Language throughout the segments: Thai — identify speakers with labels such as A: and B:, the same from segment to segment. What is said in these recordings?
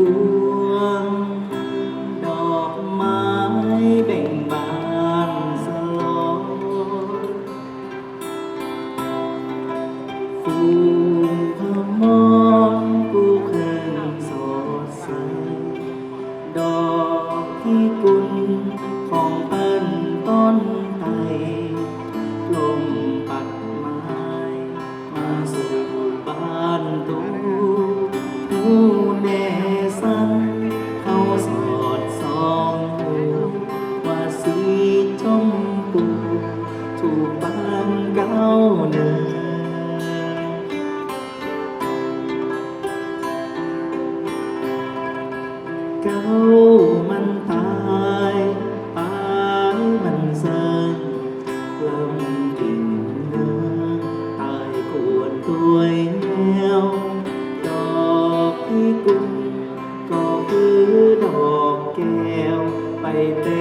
A: วง ดอกไม้เบ่งบานสลอยฟูงพมอนกูเคยสดใส ดอกที่กุลของตา 나오는 câu manh tai ái mình sơn lòng tình tài cuộn tôi nhau đọt khi cùng có cứ đọt keo bay tên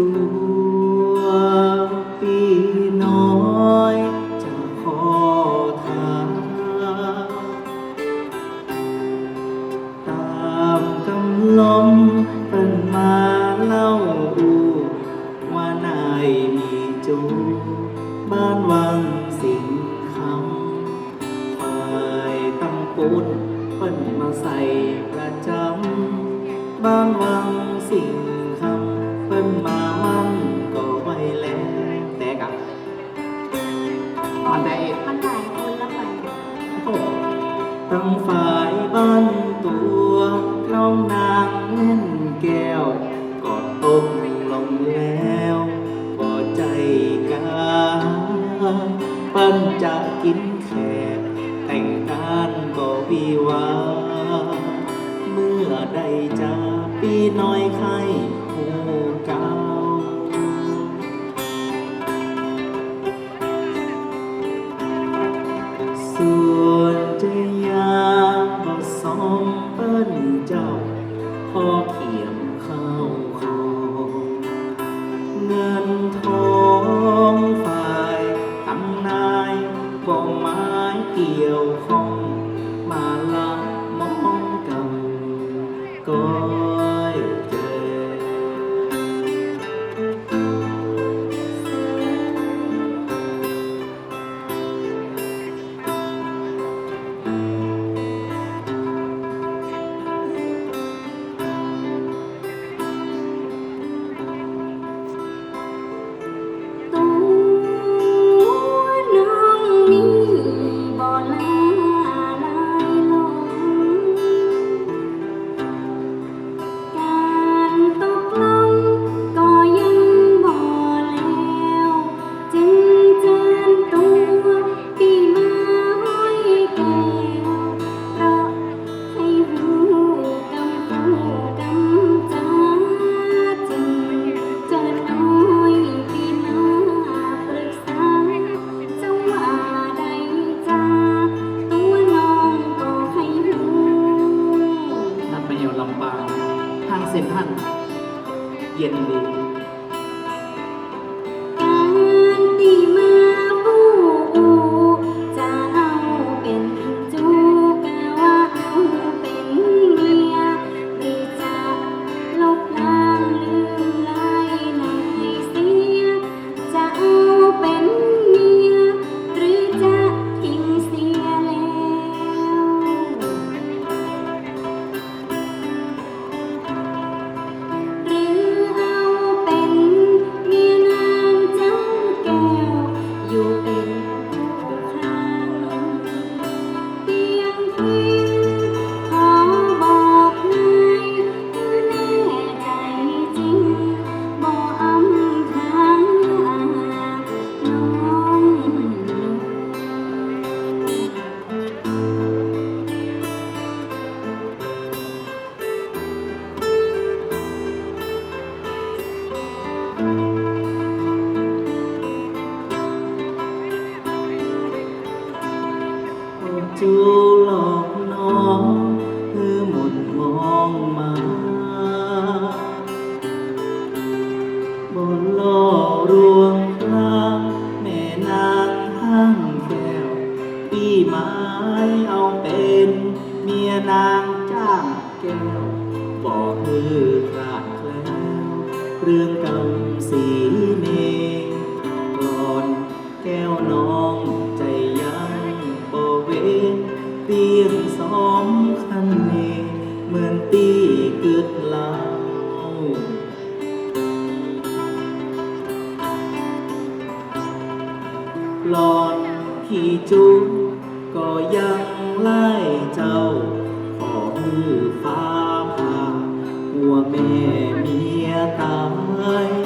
A: tudo. ตั้งฝ่าย
B: บ้านตัวน้องนางเล่นแก้ว
A: กอดอกลงแล้วพอใจกาปั้นจะกินแขกแต่งการก็วีวา เมื่อใดจะปีน้อยไข้หู จูหลอกน้องคือหมดมองมาบนโล่อรวงพระแม่นางห้างแก้วปีไม้เอาเป็นเมียนางจ้างแก้วบอกคือพลาดแล้ว เรื่องกำรมสี หลอนขี่จูก็ยังไล่เจ้า ขอมือฟ้าผ่าหัวแม่เมียตาย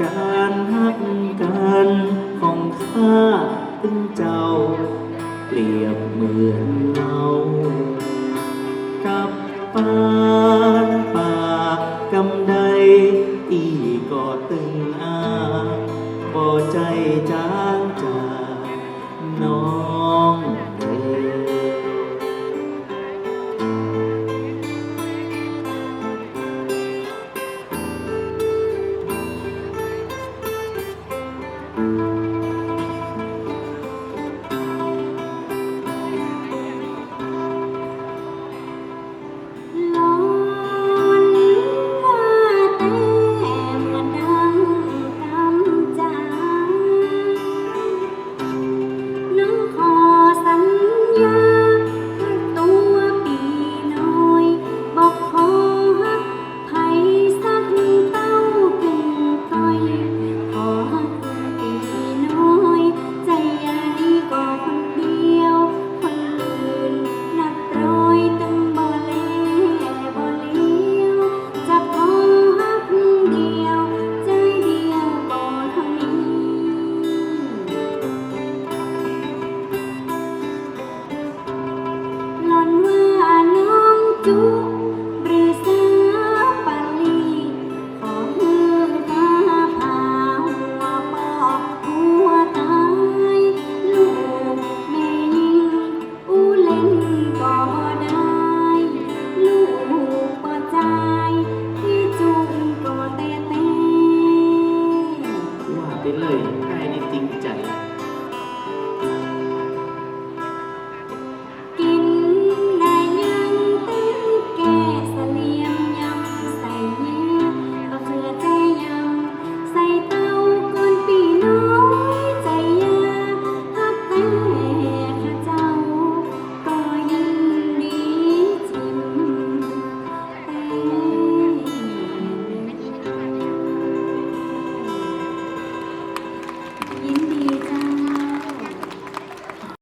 A: การหักกันของข้าตึงเจ้า เปรียบเหมือนเรากับปานปากำใดที่ก็ตึงอาพอ
B: ใจจ้า